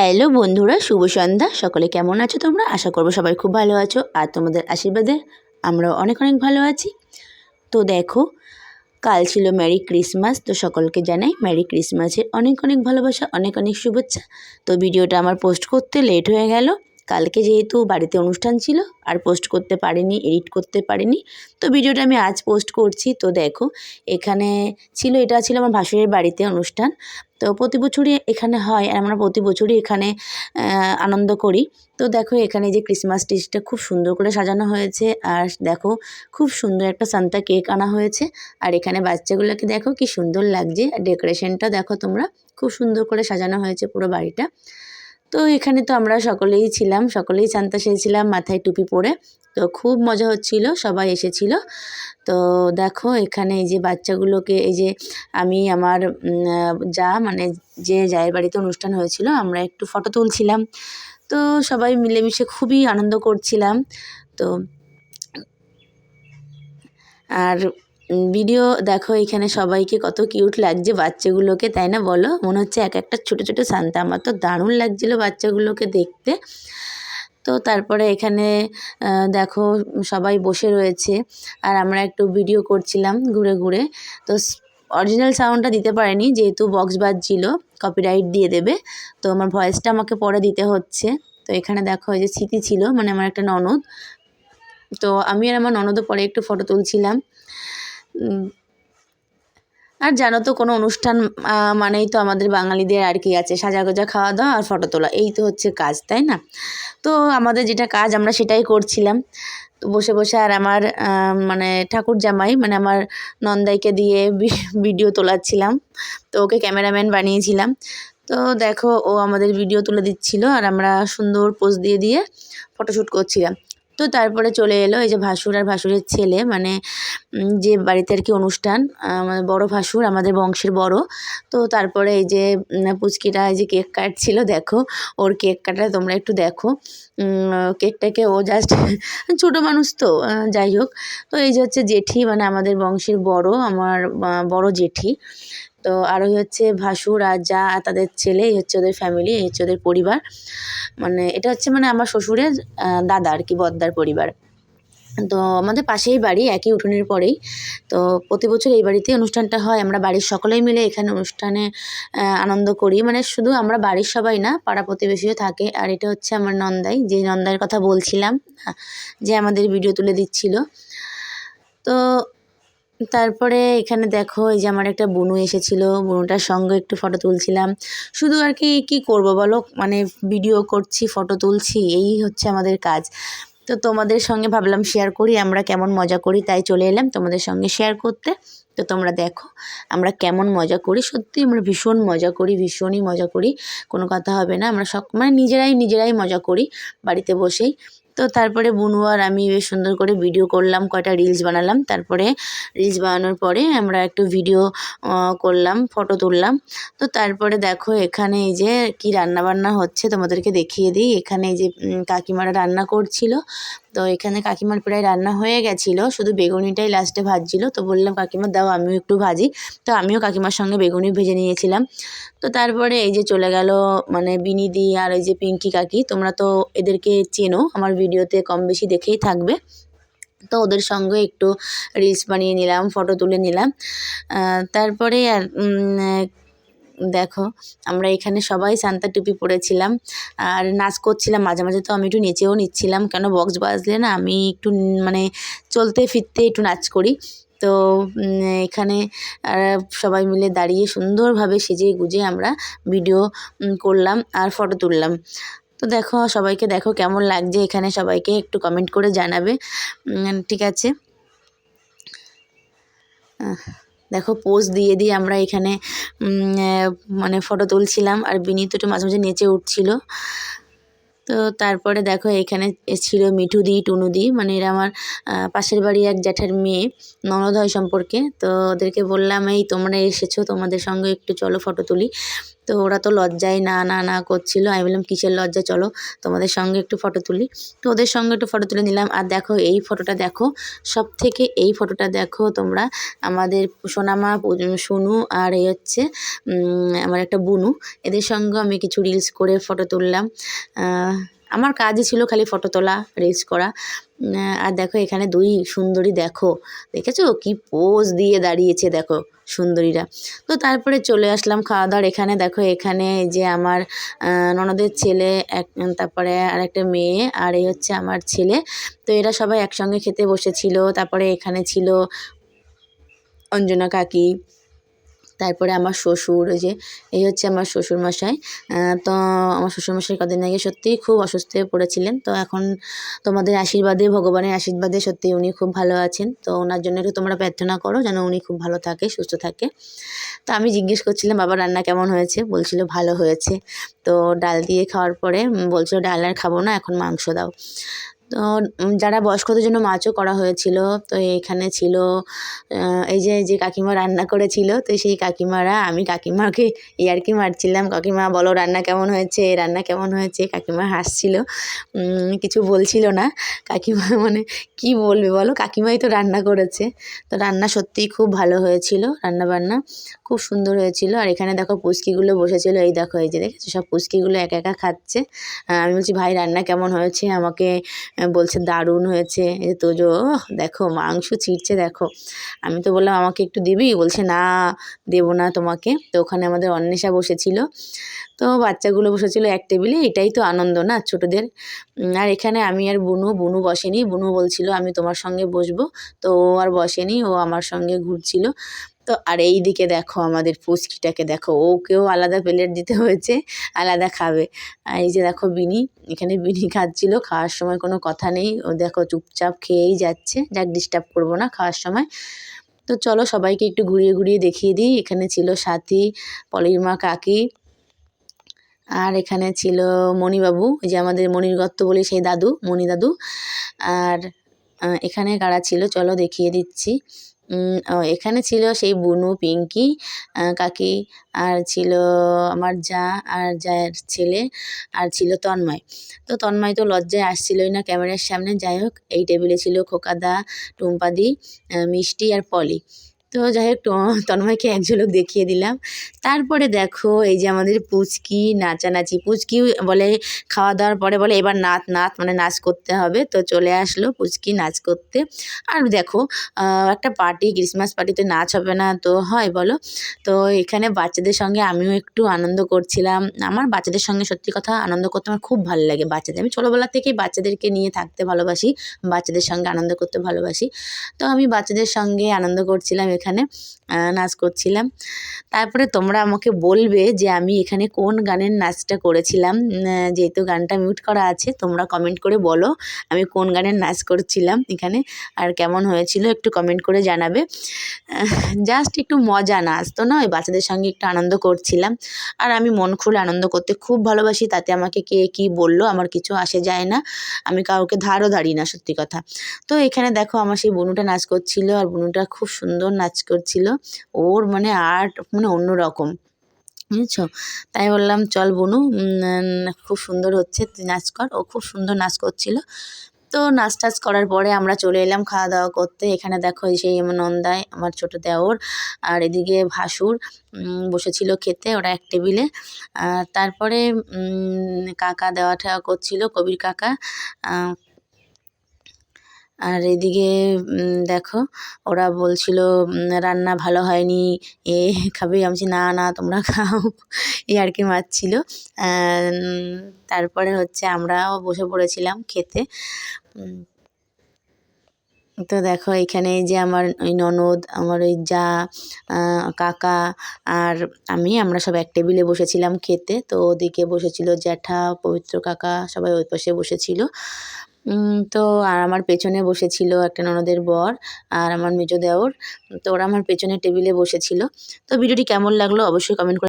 Hello বন্ধুরা, শুভ সন্ধ্যা। সকলে কেমন আছো তোমরা? আশা করব সবাই খুব ভালো আছো আর তোমাদের আশীর্বাদে আমরা অনেক অনেক ভালো আছি। তো দেখো, কাল ছিল ম্যারি ক্রিসমাস, তো সকলকে জানাই ম্যারি ক্রিসমাসের অনেক অনেক ভালোবাসা, অনেক অনেক শুভেচ্ছা। তো ভিডিওটা আমার পোস্ট করতে লেট হয়ে গেল। কালকে যেহেতু বাড়িতে অনুষ্ঠান ছিল, আর পোস্ট করতে পারিনি এডিট করতে পারিনি, তো ভিডিওটা আমি আজ পোস্ট করছি। তো দেখো, এখানে ছিল, এটা ছিল আমার ভাসুরের বাড়িতে অনুষ্ঠান। তো প্রতি বছরই এখানে হয়, আর আমরা প্রতি বছরই এখানে আনন্দ করি। তো দেখো, এখানে যে ক্রিসমাস ট্রিজটা খুব সুন্দর করে সাজানো হয়েছে, আর দেখো, খুব সুন্দর একটা সান্তা কেক আনা হয়েছে। আর এখানে বাচ্চাগুলোকে দেখো, কি সুন্দর লাগছে। আর ডেকোরেশনটা দেখো তোমরা, খুব সুন্দর করে সাজানো হয়েছে পুরো বাড়িটা। তো এখানে তো আমরা সকলেই ছিলাম, সকলেই সান্তা সেজেছিলাম, মাথায় টুপি পরে। তো খুব মজা হচ্ছিল, সবাই এসেছিল। তো দেখো এখানে এই যে বাচ্চাগুলোকে, এই যে আমি, আমার যা মানে যে জায়ের বাড়িতে অনুষ্ঠান হয়েছিল, আমরা একটু ফটো তুলছিলাম। তো সবাই মিলেমিশে খুবই আনন্দ করছিলাম। তো আর ভিডিও দেখো এখানে সবাইকে কত কিউট লাগছে বাচ্চাগুলোকে, তাই না বলো? মনে হচ্ছে এক একটা ছোটো ছোটো শান্তা আমার তো দারুণ লাগছিল বাচ্চাগুলোকে দেখতে। তো তারপরে এখানে দেখো সবাই বসে রয়েছে। আর আমরা একটু ভিডিও করছিলাম ঘুরে ঘুরে। তো অরিজিনাল সাউন্ডটা দিতে পারেনি, যেহেতু বক্স বাজছিল কপিরাইট দিয়ে দেবে। তো আমার ভয়েসটা আমাকে পরে দিতে হচ্ছে। তো এখানে দেখো যে স্মৃতি ছিল মানে আমার একটা ননদ। তো আমি আর আমার ননদও পরে একটু ফটো তুলছিলাম। আর জানো তো কোনো অনুষ্ঠান মানেই তো আমাদের বাঙালিদের আর কি আছে। সাজা গোজা খাওয়া দাওয়া আর ফটো তোলা। এই তো হচ্ছে কাজ, তাই না? তো আমাদের যেটা কাজ, আমরা সেটাই করছিলাম। তো বসে বসে আর আমার মানে ঠাকুর জামাই মানে আমার নন্দাইকে দিয়ে ভিডিও তোলাচ্ছিলাম। তো ওকে ক্যামেরাম্যান বানিয়েছিলাম। তো দেখো, ও আমাদের ভিডিও তুলে দিচ্ছিল আর আমরা সুন্দর পোজ দিয়ে দিয়ে ফটোশ্যুট করছিলাম। তো তারপরে চলে এলো এই যে ভাসুর আর ভাসুরের ছেলে মানে যে বাড়িতে আর কি অনুষ্ঠান আমাদের বড় ভাসুর, আমাদের বংশের বড়। তো তারপরে এই যে পুচকিটা এই যে কেক কাটছিল, দেখো, ওর কেক কাটা তোমরা একটু দেখো। কেকটাকে ও জাস্ট ছোটো মানুষ তো যাই হোক। তো এই যে হচ্ছে জেঠি মানে আমাদের বংশের বড়, আমার বড় জেঠি। তো আর ওই হচ্ছে ভাসুর আর তাদের ছেলে, এই হচ্ছে ওদের ফ্যামিলি এই হচ্ছে ওদের পরিবার। মানে এটা হচ্ছে মানে আমার শ্বশুরের দাদা আর কি, বদ্দার পরিবার। তো আমাদের পাশেই বাড়ি, একই উঠোনের পরেই। তো প্রতি বছর এই বাড়িতেই অনুষ্ঠানটা হয়। আমরা বাড়ির সকলেই মিলে এখানে অনুষ্ঠানে আনন্দ করি। মানে শুধু আমরা বাড়ির সবাই না, পাড়া প্রতিবেশীও থাকে। আর এটা হচ্ছে আমার নন্দাই, যে নন্দাইয়ের কথা বলছিলাম যে আমাদের ভিডিও তুলে দিচ্ছিল। তো তারপরে এখানে দেখো, এই যে আমার একটা বুনু এসেছিল, বুনুটার সঙ্গে একটু ফটো তুলছিলাম। শুধু আর কি, কী করব বলো? মানে ভিডিও করছি ফটো তুলছি, এই হচ্ছে আমাদের কাজ। তো তোমাদের সঙ্গে ভাবলাম শেয়ার করি, আমরা কেমন মজা করি তাই চলে এলাম তোমাদের সঙ্গে শেয়ার করতে। তো তোমরা দেখো, আমরা কেমন মজা করি, সত্যি আমরা ভীষণ মজা করি, ভীষণই মজা করি, কোনো কথা হবে না। আমরা সব মানে নিজেরাই নিজেরাই মজা করি বাড়িতে বসেই। তো তারপরে বুনু আর আমি বেশ সুন্দর করে ভিডিও করলাম, কয়টা রিলস বানালাম। তারপরে রিলস বানানোর পরে আমরা একটু ভিডিও করলাম ফটো তুললাম। তো তারপরে দেখো এখানে এই যে কি রান্না বান্না হচ্ছে, তোমাদেরকে দেখিয়ে দিই। এখানে এই যে কাকিমারা রান্না করছিল। তো এখানে কাকিমার প্রায় রান্না হয়ে গেছিল, শুধু বেগুনিটাই লাস্টে ভাজছিল। তো বললাম, কাকিমা, দাও, আমিও একটু ভাজি। তো আমিও কাকিমার সঙ্গে বেগুনি ভেজে নিয়েছিলাম। তো তারপরে এই যে চলে গেল মানে বিনিদি আর ওই যে পিঙ্কি কাকি, তোমরা তো এদেরকে চেনো, আমার ভিডিওতে কম বেশি দেখেই থাকবে। তো ওদের সঙ্গে একটু রিলস বানিয়ে নিলাম ফটো তুলে নিলাম। তারপরে আর দেখো, আমরা এখানে সবাই সান্তা টুপি পরেছিলাম। আর নাচ করছিলাম মাঝে মাঝে, তো আমি একটু নেচেও নিচ্ছিলাম। কেন, বক্স বাজলে না, আমি একটু মানে চলতে ফিরতে একটু নাচ করি। তো এখানে সবাই মিলে দাঁড়িয়ে সুন্দরভাবে সেজে গুজে আমরা ভিডিও করলাম আর ফটো তুললাম। তো দেখো, সবাইকে দেখো কেমন লাগছে। এখানে সবাইকে একটু কমেন্ট করে জানাবে। ঠিক আছে। দেখো পোজ দিয়ে দিয়ে আমরা এখানে মানে ফটো তুলছিলাম আর বিনীত একটু মাঝে মাঝে নেচে উঠছিল। তো তারপরে দেখো, এখানে ছিল মিঠুদি, টুনুদি মানে এরা আমার পাশের বাড়ি এক জ্যাঠার মেয়ে, ননদ হয় সম্পর্কে। তো ওদেরকে বললাম, এই তোমরা এসেছ, তোমাদের সঙ্গে একটু চলো ফটো তুলি। তো ওরা তো লজ্জায় না না না করছিল। আমি বললাম, কিসের লজ্জা? চলো তোমাদের সঙ্গে একটু ফটো তুলি। তো ওদের সঙ্গে একটু ফটো তুলে নিলাম। আর দেখো, এই ফটোটা দেখো সব থেকে এই ফটোটা দেখো তোমরা, আমাদের সোনামা সোনু আর এই হচ্ছে আমার একটা বুনু। এদের সঙ্গে আমি কিছু রিলস করে ফটো তুললাম। আমার কাজই ছিল খালি ফটো তোলা রিলস করা। আর দেখো এখানে দুই সুন্দরী দেখো। দেখেছ? কি পোজ দিয়ে দাঁড়িয়েছে দেখো সুন্দরীরা। তো তারপরে চলে আসলাম খাওয়া দাওয়ার। এখানে দেখো, এখানে যে আমার ননদের ছেলে, এক, তারপরে আর একটা মেয়ে আর এই হচ্ছে আমার ছেলে। তো এরা সবাই একসঙ্গে খেতে বসেছিল। তারপরে এখানে ছিল অঞ্জনা কাকি। তারপরে আমার শ্বশুর, ওই যে, এই হচ্ছে আমার শ্বশুরমশাই। তো আমার শ্বশুরমশাই কদিন আগে সত্যিই খুব অসুস্থ হয়ে পড়েছিলেন। তো এখন তোমাদের আশীর্বাদে, ভগবানের আশীর্বাদে সত্যি উনি খুব ভালো আছেন। তো ওনার জন্য একটু তোমরা প্রার্থনা করো যেন উনি খুব ভালো থাকে, সুস্থ থাকে। তো আমি জিজ্ঞেস করছিলাম, বাবা, রান্না কেমন হয়েছে? বলছিল, ভালো হয়েছে। তো ডাল দিয়ে খাওয়ার পরে বলছিল, ডাল আর খাব না, এখন মাংস দাও। তো যারা বয়স্কদের জন্য মাছও করা হয়েছিল, তো এখানে ছিল এই যে যে কাকিমা রান্না করেছিল, তো সেই কাকিমারা, আমি কাকিমাকে ইয়ার্কি মারছিলাম, কাকিমা বলো রান্না কেমন হয়েছে রান্না কেমন হয়েছে, কাকিমা হাসছিল কিছু বলছিল না, কাকিমা মানে কি বলবে বলো, কাকিমাই তো রান্না করেছে, তো রান্না সত্যিই খুব ভালো হয়েছিল রান্না বান্না খুব সুন্দর হয়েছিল, আর এখানে দেখো পুচকিগুলো বসেছিল, এই দেখো, এই যে দেখেছ, সব পুচকিগুলো একা একা খাচ্ছে আমি বলছি, ভাই, রান্না কেমন হয়েছে? আমাকে বলছে, দারুণ হয়েছে। এই তোজো দেখো, মাংস ছিঁড়ছে দেখো। আমি তো বললাম, আমাকে একটু দিবি? বলছে, না, দেবো না তোমাকে। তো ওখানে আমাদের অন্বেষা বসেছিল। তো বাচ্চাগুলো বসেছিল এক টেবিলে, এটাই তো আনন্দ না ছোটোদের? আর এখানে আমি আর বুনু বুনু বসেনি। বুনু বলছিল, আমি তোমার সঙ্গে বসবো। তো ও আর বসেনি, ও আমার সঙ্গে ঘুরছিল। তো আর এই দিকে দেখো আমাদের পুচকিটাকে দেখো, ওকেও আলাদা প্লেট দিতে হয়েছে, আলাদা খাবে। আর এই যে দেখো বিনি, এখানে বিনি খাচ্ছিলো, খাওয়ার সময় কোনো কথা নেই। ও দেখো চুপচাপ খেয়েই যাচ্ছে, যাক ডিস্টার্ব করব না খাওয়ার সময়। তো চলো সবাইকে একটু ঘুরিয়ে ঘুরিয়ে দেখিয়ে দিই। এখানে ছিল সাথী, পলিমা কাকি, আর এখানে ছিল মণিবাবু যে আমাদের মণির গত্ত বলি সেই দাদু, মণি দাদু। আর এখানে কারা ছিল, চলো দেখিয়ে দিচ্ছি। এখানে ছিল সেই বুনু, পিঙ্কি কাকি, আর ছিল আমার যা আর যার ছেলে, আর ছিল তন্ময়। তো তন্ময় তো লজ্জায় আসছিলই না ক্যামেরার সামনে। যাই হোক, এই টেবিলে ছিল খোকাদা টুম্পাদি মিষ্টি আর পলি। তো যাই হোক তন্ময়কে এক ঝলক দেখিয়ে দিলাম। তারপরে দেখো, এই যে আমাদের পুচকি, নাচানাচি পুচকি বলে খাওয়া দাওয়ার পরে বলে এবার নাচ নাচ মানে নাচ করতে হবে। তো চলে আসলো পুচকি নাচ করতে। আর দেখো একটা পার্টি, ক্রিসমাস পার্টিতে নাচ হবে না, তো হয় বলো। তো এখানে বাচ্চাদের সঙ্গে আমিও একটু আনন্দ করছিলাম। আমার বাচ্চাদের সঙ্গে সত্যি কথা আনন্দ করতে আমার খুব ভালো লাগে বাচ্চাদের। আমি ছোটোবেলা থেকেই বাচ্চাদেরকে নিয়ে থাকতে ভালোবাসি, বাচ্চাদের সঙ্গে আনন্দ করতে ভালোবাসি। তো আমি বাচ্চাদের সঙ্গে আনন্দ করছিলাম এখানে নাচ করছিলাম। তারপরে তোমরা আমাকে বলবে যে আমি এখানে কোন গানের নাচটা করেছিলাম। যেহেতু গানটা মিউট করা আছে, তোমরা কমেন্ট করে বলো আমি কোন গানের নাচ করছিলাম এখানে আর কেমন হয়েছিল একটু কমেন্ট করে জানাবে। জাস্ট একটু মজা নাচ তো নয়, বাচ্চাদের সঙ্গে একটু আনন্দ করছিলাম। আর আমি মন খুলে আনন্দ করতে খুব ভালোবাসি, তাতে আমাকে কে কী বলল আমার কিছু আসে যায় না। আমি কাউকে ধারও ধারি না, সত্যি কথা। তো এখানে দেখো আমার সেই বনুটা নাচ করছিল আর বনুটা খুব সুন্দর নাচ করছিল। ওর মানে আর্ট মানে অন্য রকম বুঝেছ? তাই বললাম, চল বনু খুব সুন্দর হচ্ছে, তুই নাচ কর। ও খুব সুন্দর নাচ করছিল। তো নাচ টাচ করার পরে আমরা চলে এলাম খাওয়া দাওয়া করতে। এখানে দেখো সেই নন্দায় আমার ছোটো দেওর আর এদিকে ভাসুর বসেছিল খেতে, ওরা এক টেবিলে। তারপরে কাকা দেওয়া ঠেওয়া করছিল, কবির কাকা। আর এদিকে দেখো, ওরা বলছিল রান্না ভালো হয়নি। এ, খাবে? আমি বলছি, না না, তোমরা খাও। এই আর কি মারছিল। তারপরে হচ্ছে আমরাও বসে পড়েছিলাম খেতে। তো দেখো, এখানে যে আমার ওই ননদ, আমার ওই যা কাকা আর আমি, আমরা সব এক টেবিলে বসেছিলাম খেতে। তো ওদিকে বসেছিল জ্যাঠা, পবিত্র কাকা, সবাই ওই পাশে বসেছিল। তো আর আমার পেছনে বসেছিল একটা ননদের বর আর আমার মেজো দেওর। তো ওরা আমার পেছনে টেবিলে বসেছিল। তো ভিডিওটি কেমন লাগল অবশ্যই কমেন্ট করে